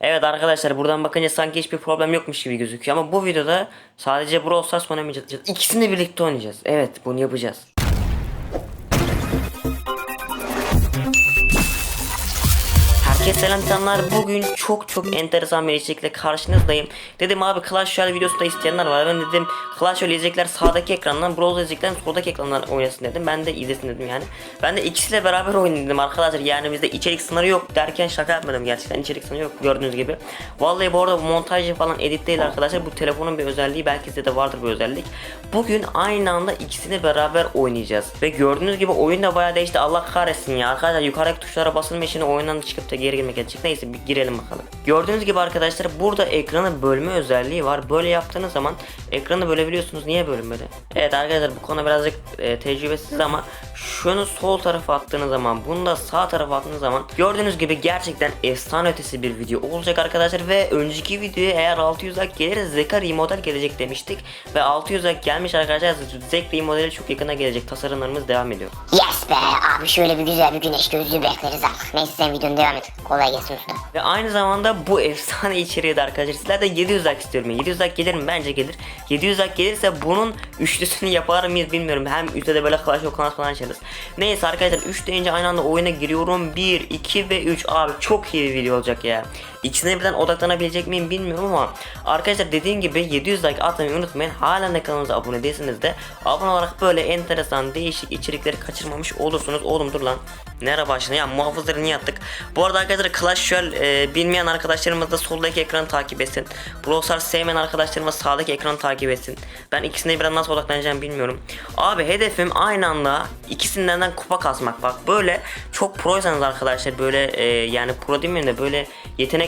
Evet arkadaşlar buradan bakınca sanki hiçbir problem yokmuş gibi gözüküyor ama bu videoda sadece Brawl Stars oynamayacağız. İkisini birlikte oynayacağız. Evet bunu yapacağız. Herkese selam insanlar. Bugün çok çok enteresan bir içerikle karşınızdayım. Dedim abi Clash Royale videosu da isteyenler var. Ben dedim Clash Royale izleyecekler sağdaki ekrandan, Brawl izleyecekler soldaki ekrandan oynasın dedim. Ben de izlesin dedim yani. Ben de ikisiyle beraber oynayayım dedim arkadaşlar. Yani bizde içerik sınırı yok derken şaka yapmadım gerçekten. içerik sınırı yok gördüğünüz gibi. Vallahi bu arada montaj falan edit değil arkadaşlar. Bu telefonun bir özelliği. Belki sizde de vardır bu özellik. Bugün aynı anda ikisini beraber oynayacağız. Ve gördüğünüz gibi oyun da bayağı değişti. Allah kahretsin ya. Arkadaşlar yukarıdaki tuşlara basılma için oyundan çıkıp da geri girmek gerekecek. Neyse bir girelim bakalım. Gördüğünüz gibi arkadaşlar burada ekranı bölme özelliği var. Böyle yaptığınız zaman ekranı bölebiliyorsunuz. Niye bölünmedi? Evet arkadaşlar bu konu birazcık e, tecrübesiz ama şunu sol tarafa attığınız zaman bunu da sağ tarafa attığınız zaman gördüğünüz gibi gerçekten efsane ötesi bir video olacak arkadaşlar ve önceki videoya eğer 600 like gelirse Zeka remodel gelecek demiştik ve 600 like gelmiş arkadaşlar Zek remodeli çok yakına gelecek tasarımlarımız devam ediyor. Yes be abi şöyle bir güzel bir güneş gözlüğü bekleriz artık. Neyse sen videonu devam et. Kolay gelsin usta. Ve aynı zamanda bu efsane içeriği de arkadaşlar sizlerden 700 like istiyorum. 700 like gelir mi? Bence gelir. 700 like gelirse bunun üçlüsünü yapar mıyız bilmiyorum. Hem de böyle Clash of Clans falan açarız. Neyse arkadaşlar 3 deyince aynı anda oyuna giriyorum. 1, 2 ve 3. Abi çok iyi bir video olacak ya. İkisine birden odaklanabilecek miyim bilmiyorum ama arkadaşlar dediğim gibi 700 like atmayı unutmayın. Halen de kanalımıza abone değilseniz de abone olarak böyle enteresan değişik içerikleri kaçırmamış olursunuz. Oğlum dur lan. Nere başına ya muhafızları niye attık? Bu arada arkadaşlar Clash Royale e, bilmeyen arkadaşlarımız da soldaki ekranı takip etsin. Brawl Stars sevmeyen arkadaşlarımız sağdaki ekranı takip etsin. Ben ikisine birden nasıl odaklanacağım bilmiyorum. Abi hedefim aynı anda ikisinden de kupa kasmak. Bak böyle çok proysanız arkadaşlar böyle e, yani pro demeyeyim de böyle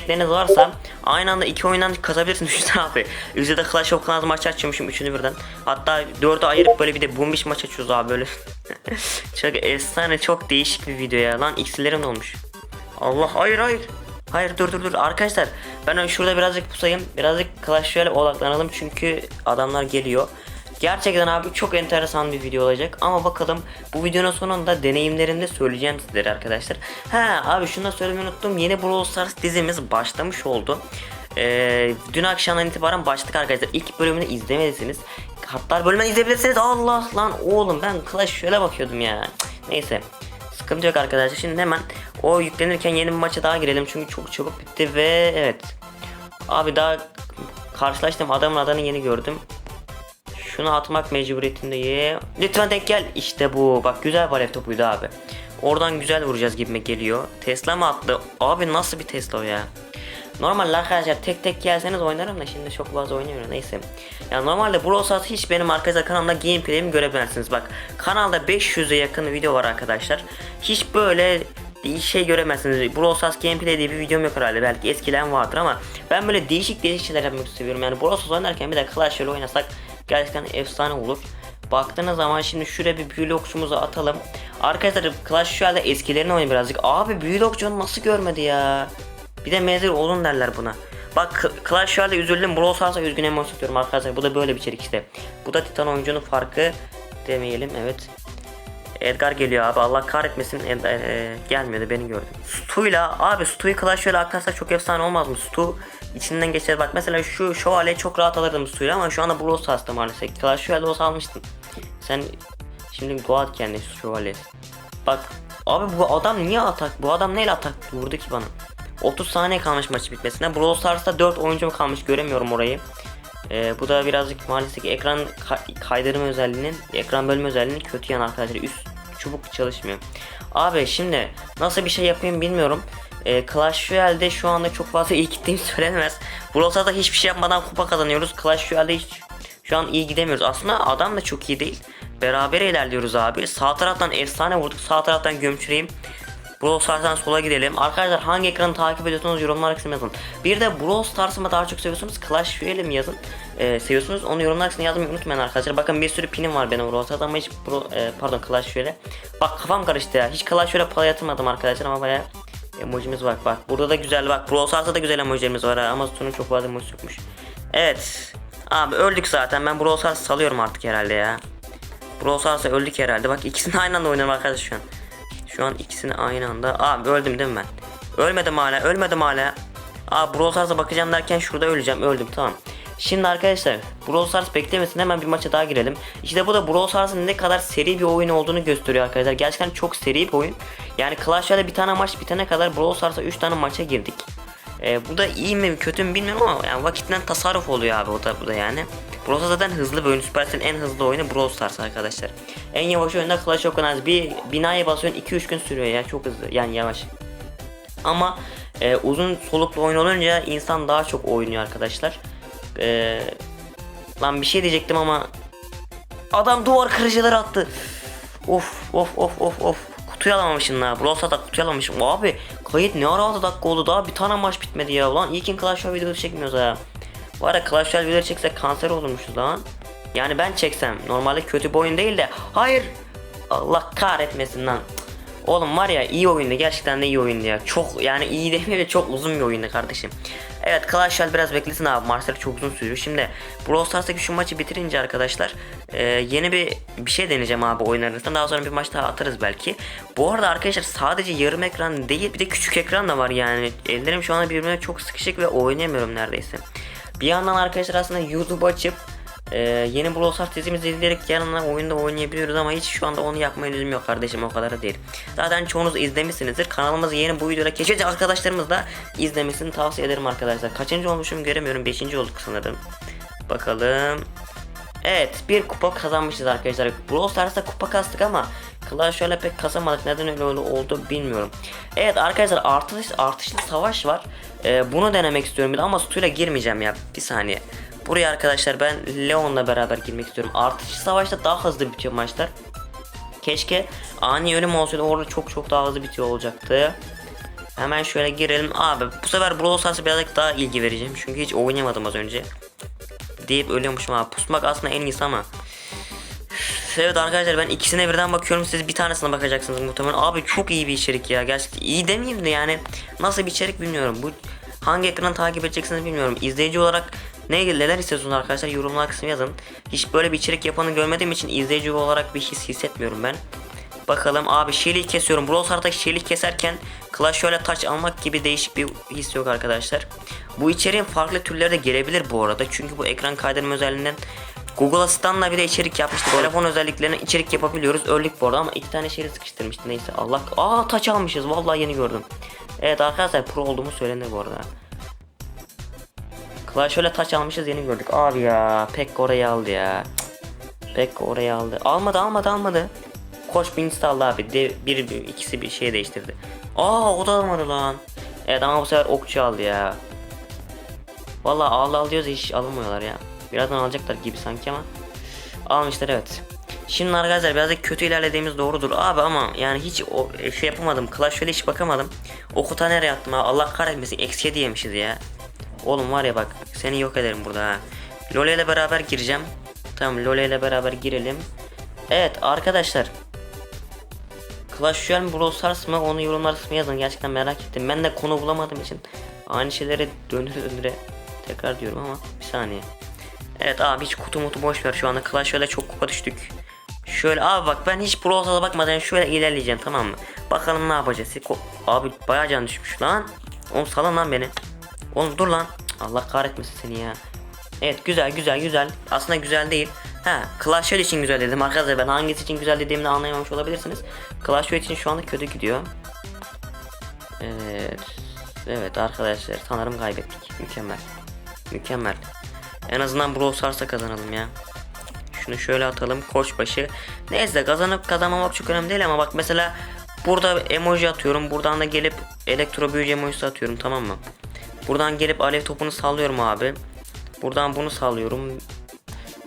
yetenekleriniz varsa aynı anda iki oyundan kazabilirsiniz düşünsene abi. Üzerinde Clash of Clans maçı açıyormuşum üçünü birden. Hatta dördü ayırıp böyle bir de Boombish maç açıyoruz abi böyle. çok efsane çok değişik bir video ya lan iksirlerim olmuş. Allah hayır hayır. Hayır dur dur dur arkadaşlar ben şurada birazcık pusayım birazcık Clash Royale odaklanalım çünkü adamlar geliyor. Gerçekten abi çok enteresan bir video olacak ama bakalım bu videonun sonunda deneyimlerini de söyleyeceğim sizlere arkadaşlar. Ha abi şunu da söylemeyi unuttum yeni Brawl Stars dizimiz başlamış oldu. Ee, dün akşamdan itibaren başladık arkadaşlar ilk bölümünü izlemediyseniz hatta bölümünü izleyebilirsiniz Allah lan oğlum ben Clash Royale'e bakıyordum ya neyse Sıkıntı yok arkadaşlar. Şimdi hemen o yüklenirken yeni bir maça daha girelim. Çünkü çok çabuk bitti ve evet. Abi daha karşılaştım adamın adını yeni gördüm. Şunu atmak mecburiyetindeyim. Lütfen tek gel. İşte bu. Bak güzel valev topuydu abi. Oradan güzel vuracağız gibime geliyor. Tesla mı attı? Abi nasıl bir Tesla ya? Normalde arkadaşlar tek tek gelseniz oynarım da şimdi çok fazla oynamıyorum neyse. Ya normalde Brawl Stars hiç benim arkadaşlar kanalımda gameplay'imi görebilirsiniz. Bak kanalda 500'e yakın video var arkadaşlar. Hiç böyle şey göremezsiniz. Brawl Stars gameplay diye bir videom yok herhalde. Belki eskiden vardır ama ben böyle değişik değişik şeyler yapmak seviyorum. Yani Brawl Stars oynarken bir de Clash Royale oynasak gerçekten efsane olur. Baktığınız zaman şimdi şuraya bir büyülü okçumuzu atalım. Arkadaşlar Clash Royale'de eskilerini oynayın birazcık. Abi büyülü okçunu nasıl görmedi ya? Bir de mezir olun derler buna. Bak Clash Royale'de üzüldüm. Brawl Stars'a üzgün emoji arkadaşlar. Bu da böyle bir içerik işte. Bu da Titan oyuncunun farkı demeyelim evet. Edgar geliyor abi Allah kahretmesin Ed- e, gelmiyordu beni gördü. Stu'yla abi Stu'yu Clash Royale akarsak çok efsane olmaz mı? Stu içinden geçer bak mesela şu şövalyeyi çok rahat alırdım Stu'yla ama şu anda Brawl Stars'ta maalesef. Clash Royale'de olsa almıştım. Sen şimdi Goat kendi şövalye. Bak abi bu adam niye atak? Bu adam neyle atak vurdu ki bana? 30 saniye kalmış maç bitmesine. Brawl Stars'ta 4 oyuncum kalmış göremiyorum orayı. Ee, bu da birazcık maalesef ekran ka- kaydırma özelliğinin, ekran bölme özelliğinin kötü yanı arkadaşlar. Üst çubuk çalışmıyor. Abi şimdi nasıl bir şey yapayım bilmiyorum. Ee, Clash Royale'de şu anda çok fazla iyi gittiğim söylenemez. Brawl hiçbir şey yapmadan kupa kazanıyoruz. Clash Royale'de hiç şu an iyi gidemiyoruz. Aslında adam da çok iyi değil. Beraber ilerliyoruz abi. Sağ taraftan efsane vurduk. Sağ taraftan gömçüreyim. Brawl Stars'tan sola gidelim. Arkadaşlar hangi ekranı takip ediyorsanız yorumlar kısmına yazın. Bir de Brawl Stars'ı mı daha çok seviyorsunuz? Clash Royale mi yazın? Ee, seviyorsunuz onu yorumlar kısmına yazmayı unutmayın arkadaşlar. Bakın bir sürü pinim var benim Brawl Stars'ta ama hiç Bro, e, pardon Clash Royale. Bak kafam karıştı ya. Hiç Clash Royale para yatırmadım arkadaşlar ama baya emojimiz var. Bak burada da güzel bak. Brawl Stars'ta da güzel emojilerimiz var ha. ama sonun çok fazla emoji yokmuş. Evet. Abi öldük zaten. Ben Brawl Stars salıyorum artık herhalde ya. Brawl Stars'a öldük herhalde. Bak ikisini aynı anda oynuyorum arkadaşlar şu an. Şu an ikisini aynı anda. Abi öldüm değil mi ben? Ölmedim hala. Ölmedim hala. Aa Brawl Stars'a bakacağım derken şurada öleceğim. Öldüm tamam. Şimdi arkadaşlar Brawl Stars beklemesin hemen bir maça daha girelim. İşte bu da Brawl Stars'ın ne kadar seri bir oyun olduğunu gösteriyor arkadaşlar. Gerçekten çok seri bir oyun. Yani Clash Royale'de bir tane maç bitene kadar Brawl Stars'a 3 tane maça girdik. Ee, bu da iyi mi kötü mü bilmiyorum ama yani vakitten tasarruf oluyor abi o da bu da yani. Brawl zaten hızlı bir oyun. Supercell'in en hızlı oyunu Brawl Stars arkadaşlar. En yavaş oyunda Clash of Clans. Bir binaya basıyorsun 2-3 gün sürüyor ya çok hızlı yani yavaş. Ama e, uzun soluklu oyun olunca insan daha çok oynuyor arkadaşlar. E, lan bir şey diyecektim ama adam duvar kırıcıları attı. Of of of of of. Kutuyu alamamışım la. Brawl Stars'ta kutuyu alamamışım. Abi kayıt ne ara 6 dakika oldu daha bir tane maç bitmedi ya. Lan ilkin Clash Royale videosu çekmiyoruz ha. Bu arada Clash Royale videoları çeksek kanser olurmuşuz lan. Yani ben çeksem normalde kötü bir oyun değil de hayır Allah kahretmesin lan. Oğlum var ya iyi oyundu gerçekten de iyi oyundu ya. Çok yani iyi demeyeyim de çok uzun bir oyundu kardeşim. Evet Clash Royale biraz beklesin abi maçları çok uzun sürüyor. Şimdi Brawl Stars'taki şu maçı bitirince arkadaşlar e, yeni bir bir şey deneyeceğim abi oyun arasında. Daha sonra bir maç daha atarız belki. Bu arada arkadaşlar sadece yarım ekran değil bir de küçük ekran da var yani. Ellerim şu anda birbirine çok sıkışık ve oynayamıyorum neredeyse. Bir yandan arkadaşlar aslında YouTube açıp ee, yeni Brawl Stars dizimizi izleyerek yanına oyunda oynayabiliyoruz ama hiç şu anda onu yapmaya lüzum yok kardeşim o kadar da değil. Zaten çoğunuz izlemişsinizdir. Kanalımızı yeni bu videoda keşfedecek arkadaşlarımız da izlemesini tavsiye ederim arkadaşlar. Kaçıncı olmuşum göremiyorum. Beşinci olduk sanırım. Bakalım. Evet bir kupa kazanmışız arkadaşlar. Brawl Stars'ta kupa kastık ama Clash Royale pek kasamadık. Neden öyle oldu bilmiyorum. Evet arkadaşlar artış, artışlı savaş var. Ee, bunu denemek istiyorum bir de ama suyla girmeyeceğim ya. Bir saniye. Buraya arkadaşlar ben Leon'la beraber girmek istiyorum. Artışlı savaşta daha hızlı bitiyor maçlar. Keşke ani ölüm olsaydı orada çok çok daha hızlı bitiyor olacaktı. Hemen şöyle girelim. Abi bu sefer Brawl Stars'a birazcık daha ilgi vereceğim. Çünkü hiç oynamadım az önce. Deyip ölüyormuşum abi. Pusmak aslında en iyisi ama. Evet arkadaşlar ben ikisine birden bakıyorum siz bir tanesine bakacaksınız muhtemelen. Abi çok iyi bir içerik ya. Gerçekten iyi demeyeyim de yani nasıl bir içerik bilmiyorum. Bu hangi ekranı takip edeceksiniz bilmiyorum. İzleyici olarak ne neler istiyorsunuz arkadaşlar yorumlar kısmına yazın. Hiç böyle bir içerik yapanı görmediğim için izleyici olarak bir his hissetmiyorum ben. Bakalım abi şeylik kesiyorum. Brawl Stars'taki şeylik keserken Clash Royale taç almak gibi değişik bir his yok arkadaşlar. Bu içeriğin farklı türleri de gelebilir bu arada. Çünkü bu ekran kaydırma özelliğinden Google Asistan'la bir de içerik yapmıştı. Telefon özelliklerine içerik yapabiliyoruz. Öldük bu arada ama iki tane şeyi sıkıştırmıştı. Neyse Allah. Aa taç almışız. Vallahi yeni gördüm. Evet arkadaşlar pro olduğumu söylenir bu arada. Royale taç almışız yeni gördük. Abi ya pek orayı aldı ya. Pek orayı aldı. Almadı almadı almadı. Koş bir install abi. De, bir, bir ikisi bir şey değiştirdi. Aa o da almadı lan. Evet ama bu sefer okçu aldı ya. Vallahi al al diyoruz hiç alınmıyorlar ya. Birazdan alacaklar gibi sanki ama. Almışlar evet. Şimdi arkadaşlar birazcık kötü ilerlediğimiz doğrudur abi ama yani hiç o şey yapamadım. Clash hiç bakamadım. Okuta nereye attım abi Allah kahretmesin eksi 7 yemişiz ya. Oğlum var ya bak seni yok ederim burada ha. Lole ile beraber gireceğim. Tamam Lole ile beraber girelim. Evet arkadaşlar. Clash Royale mi Brawl Stars mı onu yorumlar kısmına yazın gerçekten merak ettim. Ben de konu bulamadığım için aynı şeyleri döndüre döndüre tekrar diyorum ama bir saniye. Evet abi hiç kutu mutu boş ver şu anda Clash Royale'e çok kupa düştük. Şöyle abi bak ben hiç Brawl bakmadan şöyle ilerleyeceğim tamam mı? Bakalım ne yapacağız. Abi bayağı can düşmüş lan. Oğlum salın lan beni. Oğlum dur lan. Allah kahretmesin seni ya. Evet güzel güzel güzel. Aslında güzel değil. Ha Clash Royale için güzel dedim arkadaşlar ben hangisi için güzel dediğimi de anlayamamış olabilirsiniz. Clash Royale için şu anda kötü gidiyor. Evet. Evet arkadaşlar sanırım kaybettik. Mükemmel. Mükemmel. En azından Brawl Stars'a kazanalım ya. Şunu şöyle atalım koçbaşı. Neyse kazanıp kazanmamak çok önemli değil ama bak mesela burada emoji atıyorum. Buradan da gelip elektro büyücü emojisi atıyorum tamam mı? Buradan gelip alev topunu sallıyorum abi. Buradan bunu sallıyorum.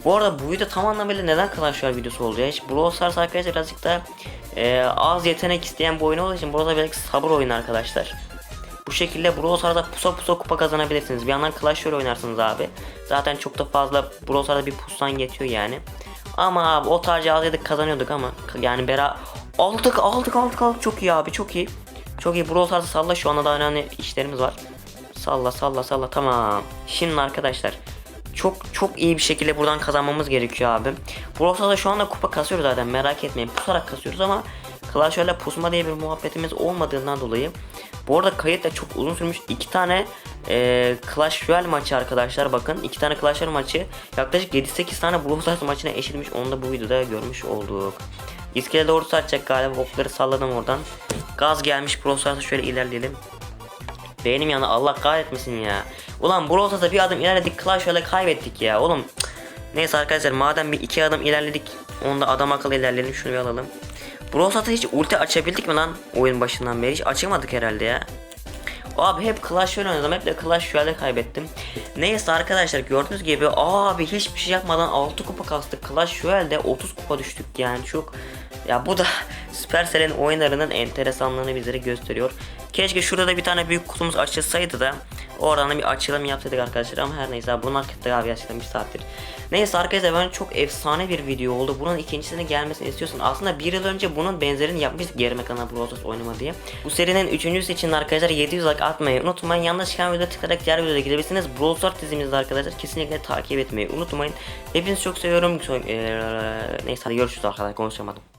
Bu arada bu video tam anlamıyla neden Clash videosu oldu ya? Hiç Brawl Stars arkadaşlar birazcık da e, az yetenek isteyen bir oyun olduğu için burada birazcık sabır oyunu arkadaşlar. Şekilde Brawl Stars'da pusa pusa kupa kazanabilirsiniz. Bir yandan Clash Royale oynarsınız abi. Zaten çok da fazla Brawl Stars'da bir pustan yetiyor yani. Ama abi o tarz alsaydık kazanıyorduk ama yani bera aldık aldık aldık aldık çok iyi abi çok iyi. Çok iyi Brawl Stars'ı salla şu anda daha önemli işlerimiz var. Salla salla salla tamam. Şimdi arkadaşlar çok çok iyi bir şekilde buradan kazanmamız gerekiyor abi. Brawl Stars'da şu anda kupa kasıyoruz zaten merak etmeyin. Pusarak kasıyoruz ama Clash Royale pusma diye bir muhabbetimiz olmadığından dolayı Bu arada kayıt da çok uzun sürmüş. İki tane e, Clash Royale maçı arkadaşlar bakın. iki tane Clash Royale maçı yaklaşık 7-8 tane Brawl maçına eşitmiş. Onu da bu videoda görmüş olduk. İskele doğru satacak galiba. Okları salladım oradan. Gaz gelmiş Brawl şöyle ilerleyelim. Beynim yanı Allah kahretmesin ya. Ulan Brawl bir adım ilerledik Clash Royale kaybettik ya oğlum. Neyse arkadaşlar madem bir iki adım ilerledik. Onda adam akıllı ilerleyelim şunu bir alalım. Brawl hiç ulti açabildik mi lan oyun başından beri? Hiç açamadık herhalde ya. Abi hep Clash Royale oynadım. Hep de Clash Royale'de kaybettim. Neyse arkadaşlar gördüğünüz gibi abi hiçbir şey yapmadan 6 kupa kastık. Clash Royale'de 30 kupa düştük yani çok ya bu da Supercell'in oyunlarının enteresanlığını bizlere gösteriyor. Keşke şurada da bir tane büyük kutumuz açılsaydı da oradan da bir açılım yapsaydık arkadaşlar ama her neyse bu markette abi gerçekten bir saattir. Neyse arkadaşlar ben çok efsane bir video oldu. Bunun ikincisinin gelmesini istiyorsun. Aslında bir yıl önce bunun benzerini yapmıştık Gerime kanal Brawl oynama diye. Bu serinin üçüncüsü için arkadaşlar 700 like atmayı unutmayın. Yanlış çıkan videoda tıklayarak diğer videoda gidebilirsiniz. Brawl Stars dizimizde arkadaşlar kesinlikle takip etmeyi unutmayın. Hepinizi çok seviyorum. Neyse hadi görüşürüz arkadaşlar konuşamadım.